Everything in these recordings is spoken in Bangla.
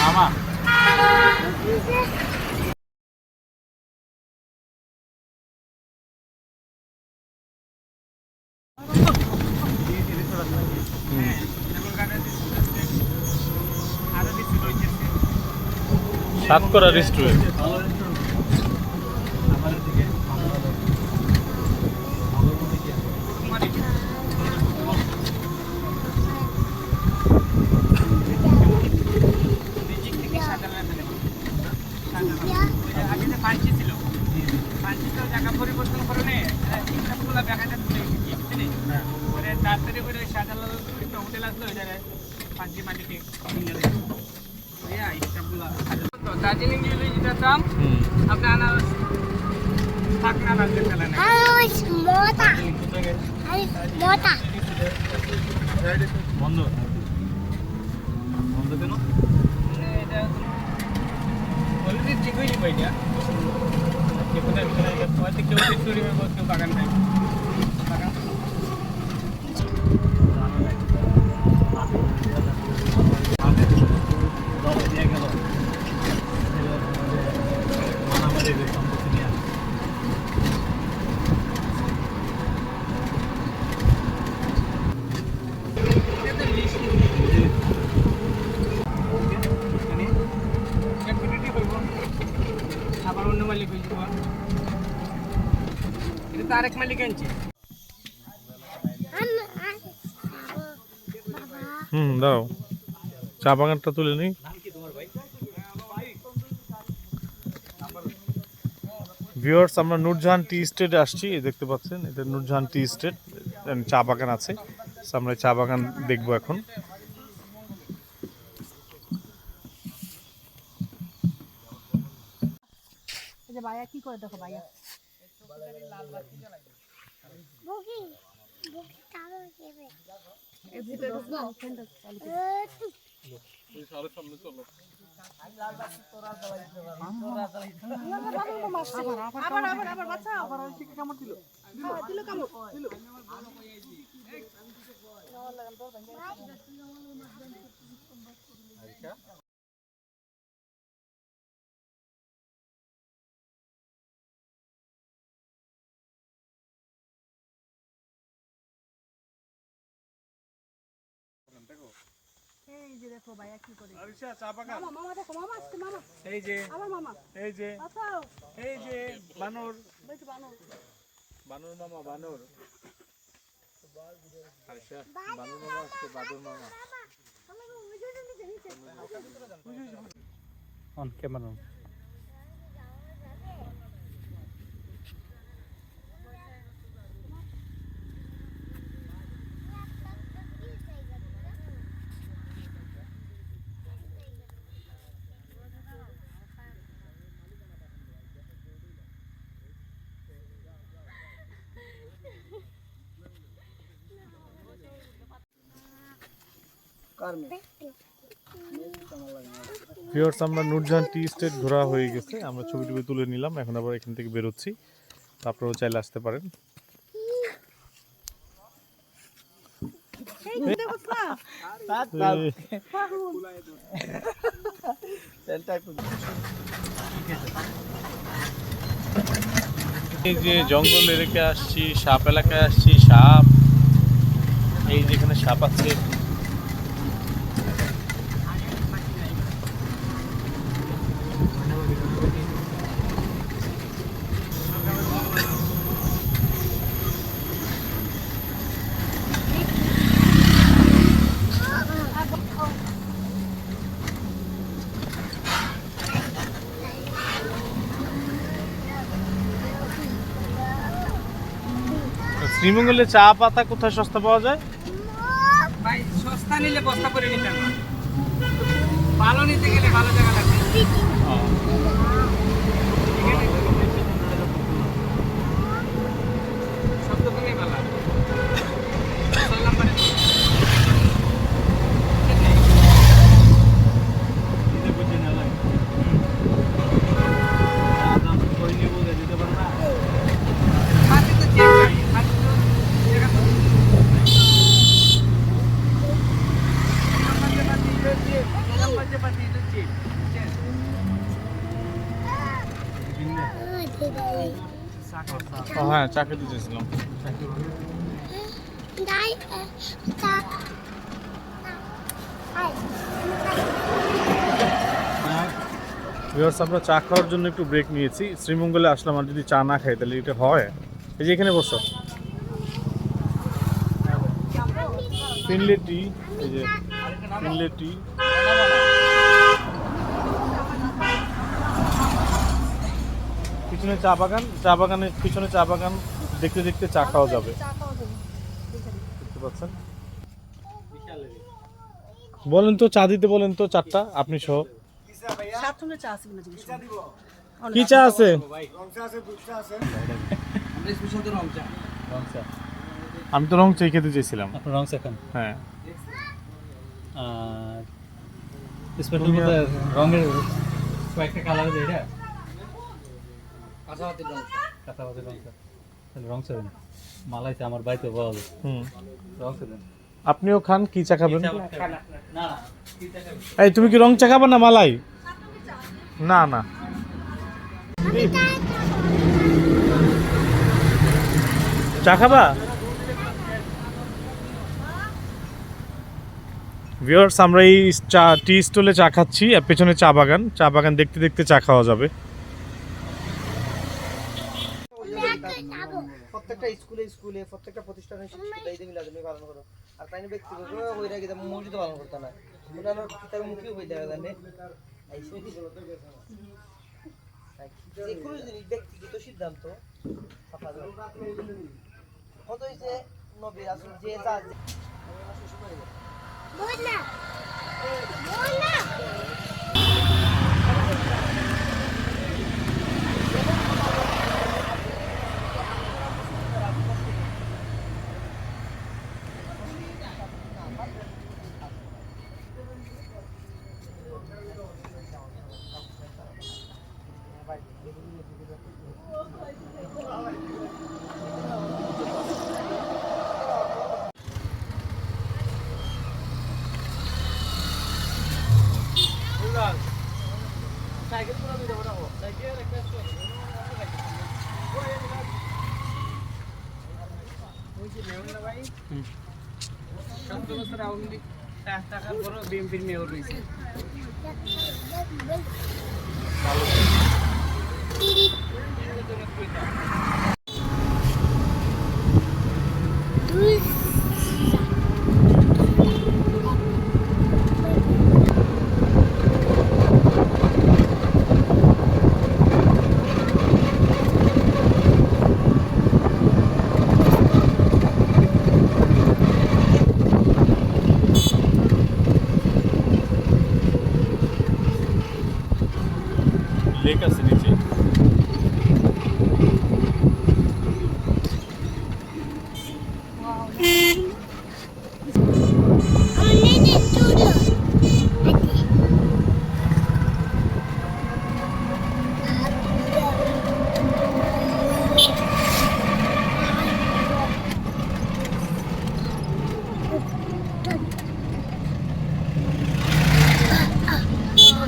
মামা সাতকরা রেস্টুরেন্ট পাঞ্চি ছিল পাঞ্চি তো জায়গা পরিবর্তন করে নে ইনকামগুলো ব্যাগাটা তুলে গেছি বুঝলি পরে তাড়াতাড়ি করে ওই শাহজালাল একটা হোটেল আসলো ওই জায়গায় পাঞ্চি মাটিকে দার্জিলিং গেলে যেটা দাম আপনি আনারস থাক না রাখতে ফেলে না Harus mota. Harus mota. বন্ধ বন্ধ কেন এটা অলরেডি ঠিক হয়নি ভাইটা কেউ কোথায় ভিতরে হয়তো কেউ ফ্যাক্টরি কেউ বাগান নাই বাগান এটা তো লিস্ট ক্যাপিটালই করব আবার অন্য মালিক হয়ে যাব মালিক আনছে Anu, anu. হুম দাও চা বাগানটা তুলে নিই ভিউয়ার্স আমরা নূরজাহান টি স্টেট আসছি দেখতে পাচ্ছেন এটা নূরজাহান টি স্টেট চা বাগান আছে আমরা চা বাগান দেখব এখন ভাইয়া কি করে দেখো ভাইয়া আবার আবার আবার বাচ্চা আবার কামড় দিল দিল কামড় দিল এই যে দেখো ভাইয়া কি করে চা বাগান। মামা মামা দেখো মামা আসছে মামা। এই যে আমার মামা। এই যে বাঁচাও এই যে বানর। বেশ বানর। বানর মামা বানর। আচ্ছা বানর মামা আসছে বাদর মামা। অন ক্যামেরা ভিউয়ার্স আমরা নূরজাহান টি স্টেট ঘোরা হয়ে গেছে। আমরা ছবি টবি তুলে নিলাম এখন আবার এখান থেকে বেরোচ্ছি। আপনারাও চাইলে আসতে পারেন। এই যে জঙ্গল এলাকায় আসছি সাপ এলাকায় আসছি সাপ। এই যেখানে সাপ আছে শ্রীমঙ্গলে চা পাতা কোথায় সস্তা পাওয়া যায়? ভাই সস্তা নিলে বস্তা করে নিতে ভালো নিতে গেলে ভালো জায়গা লাগবে সব দোকানেই ভালো ছয় নম্বরে ও হ্যাঁ চা খেতে চেয়েছিলাম। দাই চা হাই ভিউয়ার্স আমরা চা খাওয়ার জন্য একটু ব্রেক নিয়েছি। শ্রীমঙ্গলে আসলাম আর যদি চা না খাই তাহলে এটা হয়। এই যে এখানে বসো। ফিনলে টি এই যে ফিনলে টি পিছনে চা বাগান চা বাগানের পিছনে চা বাগান দেখতে দেখতে চা খাওয়া যাবে। দেখতে পাচ্ছেন? বলেন তো চা দিতে বলেন তো চারটা আপনি সহ। চা। কি চা আছে? আমি তো রং চাই খেতে চেয়েছিলাম আপনার রং সেখান হ্যাঁ। আর স্পেশাল রঙের কয়েকটা কালার আছে এটা কাঁচাপাতির রং কাঁচাপাতির রং তাহলে রং সেভেন মালাইতে আমার বাড়িতে পাওয়া যায়। হুম। রং সেভেন আপনিও খান কি চা খাবেন? না না এই তুমি কি রং চা খাবে না মালাই? না না। চা খাবা? ভিউয়ার্স আমরা এই চা টি স্টলে চা খাচ্ছি আর পেছনে চা বাগান। চা বাগান দেখতে দেখতে চা খাওয়া যাবে। প্রত্যেকটা স্কুলে স্কুলে প্রত্যেকটা প্রতিষ্ঠানে শিক্ষিত ঈদ তুমি পালন করো। আর তাই ব্যক্তিগত ওই রাখি মসজিদ পালন করতে না ওনার কিতাব মুখী হয়ে জানে? যে কোনো জিনিস ব্যক্তিগত সিদ্ধান্ত ছাপা যাবে। কত হয়েছে? নবী রাসূল যে যা বল না। না। আওয়ামী লীগ টাকার পরও বিএনপির মেয়র রয়েছে দুই লেক আছে নিচে আমি নেই তুলো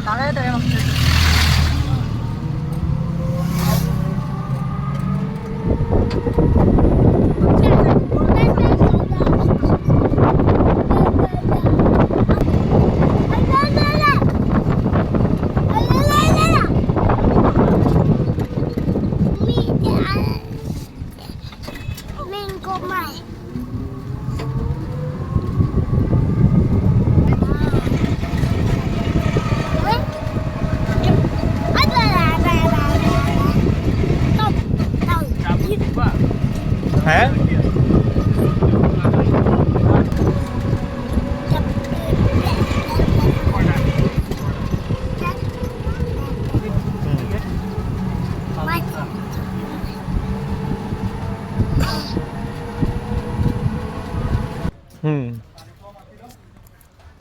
দাঁড়ায় দাঁড়ায় আমাকে Mango Mike. কাপড় দিবা হ্যাঁ হুম।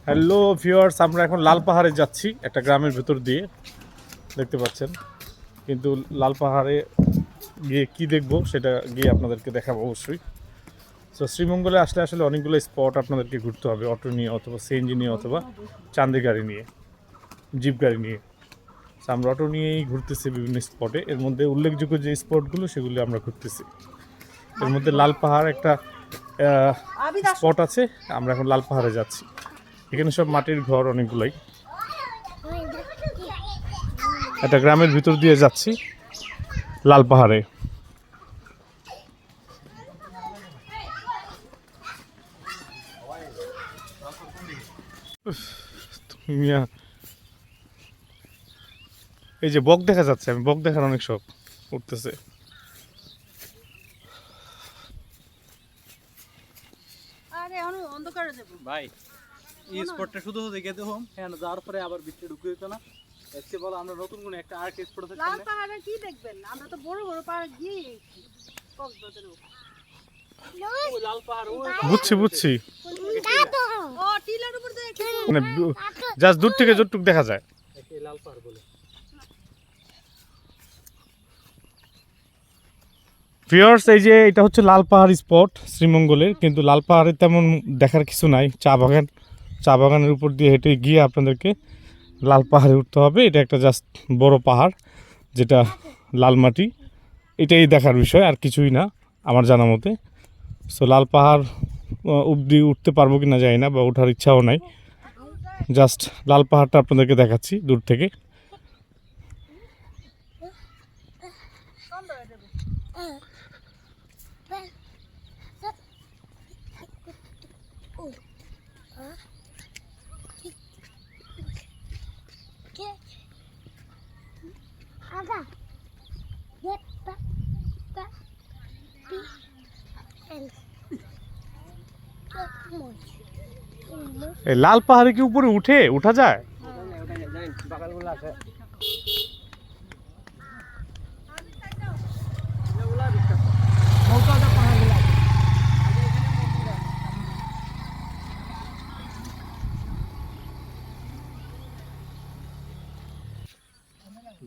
হ্যালো ভিউয়ার্স আমরা এখন লাল পাহাড়ে যাচ্ছি, একটা গ্রামের ভেতর দিয়ে, দেখতে পাচ্ছেন। কিন্তু লাল পাহাড়ে গিয়ে কি দেখব, সেটা গিয়ে আপনাদেরকে দেখাবো অবশ্যই। তো শ্রীমঙ্গলে আসলে আসলে অনেকগুলো স্পট আপনাদেরকে ঘুরতে হবে অটো নিয়ে অথবা সিএনজি নিয়ে অথবা চান্দি গাড়ি নিয়ে জিপ গাড়ি নিয়ে। তো আমরা অটো নিয়েই ঘুরতেছি বিভিন্ন স্পটে এর মধ্যে উল্লেখযোগ্য যে স্পটগুলো সেগুলি আমরা ঘুরতেছি। এর মধ্যে লাল পাহাড় একটা স্পট আছে, আমরা এখন লাল পাহাড়ে যাচ্ছি। এখানে সব মাটির ঘর অনেকগুলোই। একটা গ্রামের ভিতর দিয়ে যাচ্ছি, লাল পাহাড়ে। এই যে বক দেখা যাচ্ছে, আমি বক দেখার অনেক শখ, উঠতেছে আরে আমি অন্ধকারে যাব ভাই এই স্পটটা শুধু গেতে হোম হ্যাঁ যাওয়ার পরে আবার বৃষ্টি ঢুকে দিত না। এসে বলো আমরা নতুন কোনো একটা আর্ট স্পট লাল পাহাড়ে কি দেখবেন? আমরা তো বড় বড় পাহাড়ে গিয়ে কক্সবাজারে লাল পাহাড় ওই বুঝছি বুঝছি। মানে জাস্ট দূর থেকে যতটুকু দেখা যায়। লাল পাহাড় বলে। ভিওর্স এই যে এটা হচ্ছে লাল পাহাড় স্পট শ্রীমঙ্গলের, কিন্তু লাল পাহাড়ে তেমন দেখার কিছু নাই। চা বাগান, চা বাগানের উপর দিয়ে হেঁটে গিয়ে আপনাদেরকে লাল পাহাড়ে উঠতে হবে। এটা একটা জাস্ট বড় পাহাড়, যেটা লাল মাটি। এটাই দেখার বিষয়, আর কিছুই না, আমার জানা মতে। সো লাল পাহাড় অবধি উঠতে পারব কি না জানি না, বা ওঠার ইচ্ছাও নাই। জাস্ট লাল পাহাড়টা আপনাদেরকে দেখাচ্ছি দূর থেকে। এই লাল পাহাড়ে কি উপরে উঠে? উঠা যায়? বাগানগুলো আছে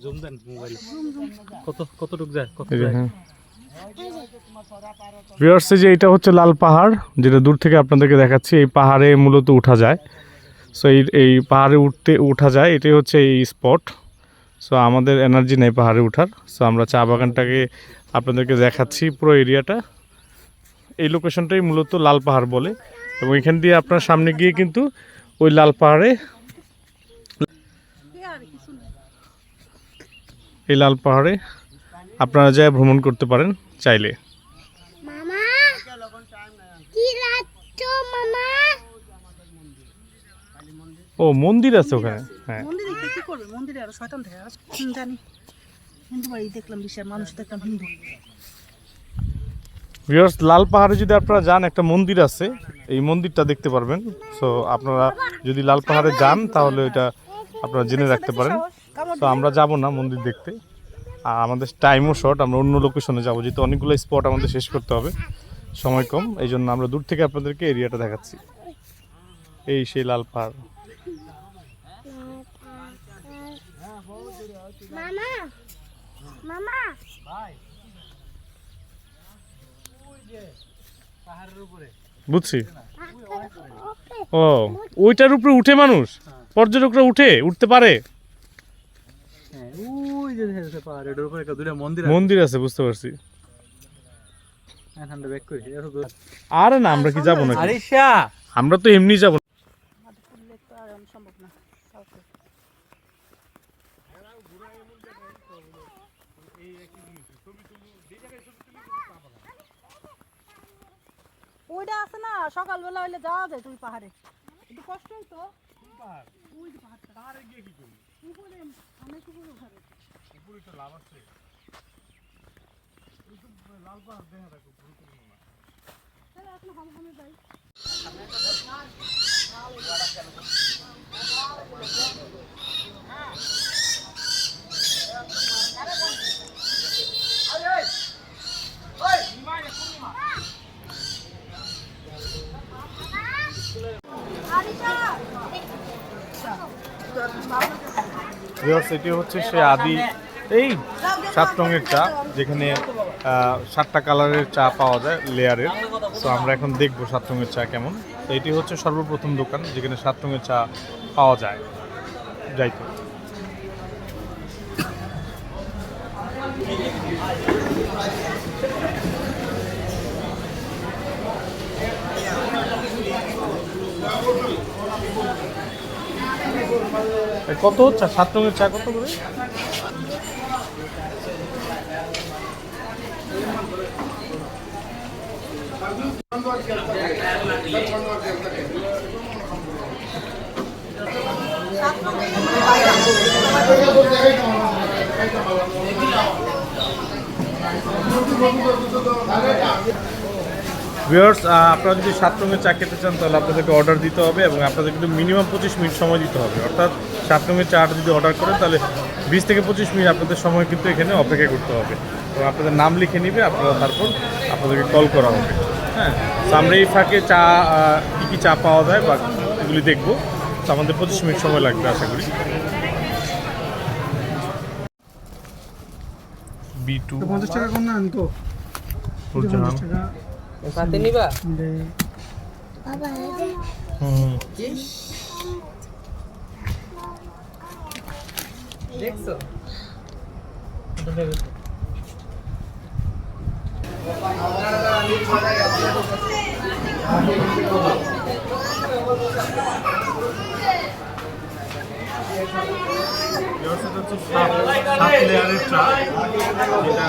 জুম দেন মোবাইলে। কত কতটুক যায়? কত যায়? এই যে এটা হচ্ছে লাল পাহাড়, যেটা দূর থেকে আপনাদেরকে দেখাচ্ছি, এই পাহাড়ে মূলত উঠা যায়। সো এই এই পাহাড়ে উঠতে, উঠা যায়, এটাই হচ্ছে এই স্পট সো আমাদের এনার্জি নেই পাহাড়ে উঠার। সো আমরা চা বাগানটাকে আপনাদেরকে দেখাচ্ছি পুরো এরিয়াটা এই লোকেশনটাই মূলত লাল পাহাড় বলে। এবং এখান দিয়ে আপনার সামনে গিয়ে কিন্তু ওই লাল পাহাড়ে এই লাল পাহাড়ে আপনারা যায় ভ্রমণ করতে পারেন চাইলে মামা কি রাখছো মামা ও মন্দির আছে ওখানে? হ্যাঁ। মন্দিরে কি করবে? মন্দিরে আরও শয়তান থাকে। আর জানি। হিন্দু বাড়ি দেখলাম বিশাল মানুষ দেখলাম হিন্দু। ভিউয়ার্স লাল পাহাড়ে যদি আপনারা যান একটা মন্দির আছে। এই মন্দিরটা দেখতে পারবেন। সো আপনারা যদি লাল পাহাড়ে যান তাহলে এটা আপনারা জেনে রাখতে পারেন। তো আমরা যাব না মন্দির দেখতে। আর আমাদের টাইমও শর্ট আমরা অন্য লোকেশনে যাব। যেহেতু অনেকগুলো স্পট আমাদের শেষ করতে হবে। সময় কম এই জন্য আমরা দূর থেকে আপনাদেরকে এরিয়াটা দেখাচ্ছি। এই সেই লাল পাহাড় মামা মামা। বুঝছি। ও ওইটার উপরে উঠে মানুষ? পর্যটকরা উঠে উঠতে পারে? হ্যাঁ মন্দির আছে। বুঝতে পারছি। আরে না আমরা কি যাব না আমরা তো এমনি যাব মাটি খুললে তো আর সম্ভব না ওইটা আছে না সকালবেলা হইলে যাওয়া যায় তুই পাহাড়ে। একটু কষ্ট হইতো। ওই যে পাহাড়টা উপরে অনেক উপরে ওঠাবে তাহলে এখন হাম হামে যাই ভিউয়ার্স এটি হচ্ছে সে আদি, এই সাত রঙের চা, যেখানে সাতটা কালারের চা পাওয়া যায় লেয়ারের। তো আমরা এখন দেখব সাত রঙের চা কেমন। তো এটি হচ্ছে সর্বপ্রথম দোকান, যেখানে সাত রঙের চা পাওয়া যায়। যাইতো কত? চা সাত রঙের চা কত করে? ভিউয়ার্স আপনারা যদি সাত রঙের চা খেতে চান তাহলে আপনাদেরকে অর্ডার দিতে হবে এবং আপনাদের কিন্তু মিনিমাম পঁচিশ মিনিট সময় দিতে হবে। অর্থাৎ সাত রঙের চাটা যদি অর্ডার করেন তাহলে বিশ থেকে পঁচিশ মিনিট আপনাদের সময় কিন্তু এখানে অপেক্ষা করতে হবে। এবং আপনাদের নাম লিখে নিবে আপনারা তারপর আপনাদেরকে কল করা হবে। হ্যাঁ আমরা এই ফাঁকে চা কী কী চা পাওয়া যায় বা এগুলি দেখব। তো আমাদের পঁচিশ মিনিট সময় লাগবে আশা করি। বি টু পঞ্চাশ টাকা কম না তো ফুলজাহান সাথে নিবা বাবা হুম দেখছ সাত লেয়ারের চা যেটা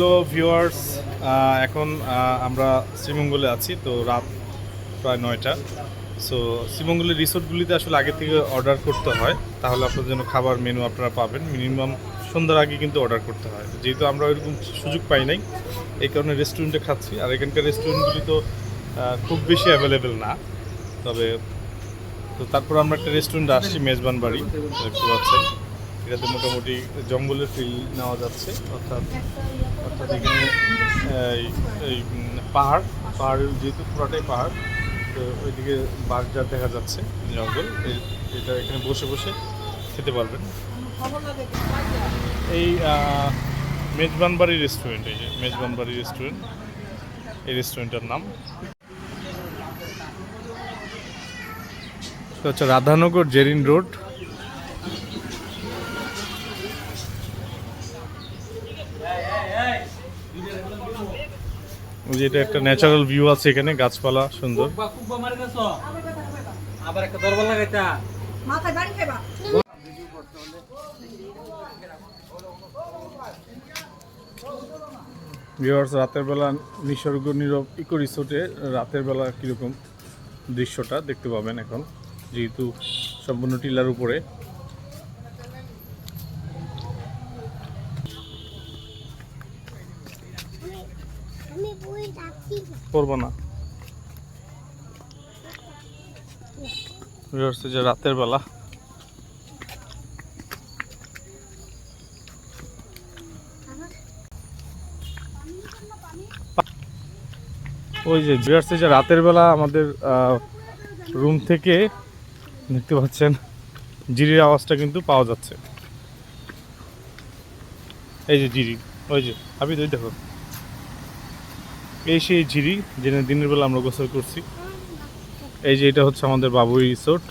হ্যালো ভিউয়ার্স এখন আমরা শ্রীমঙ্গলে আছি, তো রাত প্রায় নয়টা। সো শ্রীমঙ্গলের রিসোর্টগুলিতে আসলে আগে থেকে অর্ডার করতে হয়, তাহলে আপনার জন্য খাবার মেনু আপনারা পাবেন। মিনিমাম সন্ধ্যার আগে কিন্তু অর্ডার করতে হয়। যেহেতু আমরা ওইরকম সুযোগ পাই নাই, এই কারণে রেস্টুরেন্টে খাচ্ছি। আর এখানকার রেস্টুরেন্টগুলি তো খুব বেশি অ্যাভেলেবেল না। তবে, তো তারপর আমরা একটা রেস্টুরেন্টে আসছি মেজবান বাড়ি দেখতে পাচ্ছেন। এটাতে মোটামুটি জঙ্গলের ফিল নেওয়া যাচ্ছে অর্থাৎ অর্থাৎ এখানে এই পাহাড় পাহাড়ের যেহেতু পুরাটাই পাহাড় তো ওইদিকে বাঘজার দেখা যাচ্ছে জঙ্গল এটা এখানে বসে বসে খেতে পারবেন। এই আহ, মেজবান বাড়ি রেস্টুরেন্ট এই যে মেজবান বাড়ি রেস্টুরেন্ট এই রেস্টুরেন্টের নাম। হচ্ছে রাধানগর জেরিন রোড। যে এটা একটা ন্যাচারাল ভিউ আছে এখানে গাছপালা সুন্দর। আবার একটা দরবার লাগাইতা। মাথায় বাড়ি খাইবা। ভিউয়ার্স রাতের বেলা নিসর্গ নীরব ইকো রিসোর্টে রাতের বেলা কীরকম দৃশ্যটা দেখতে পাবেন এখন যেহেতু সম্পূর্ণ টিলার উপরে। করব না। এই যে রাতের বেলা। ওই যে এই যে রাতের বেলা আমাদের রুম থেকে দেখতে পাচ্ছেন জিরির আওয়াজটা কিন্তু পাওয়া যাচ্ছে। এই যে জিরি, ওই যে আমি ওই দেখো। এই সেই ঝিরি যেটা দিনের বেলা আমরা গোসল করছি। এই যে এটা হচ্ছে আমাদের বাবুই রিসোর্ট।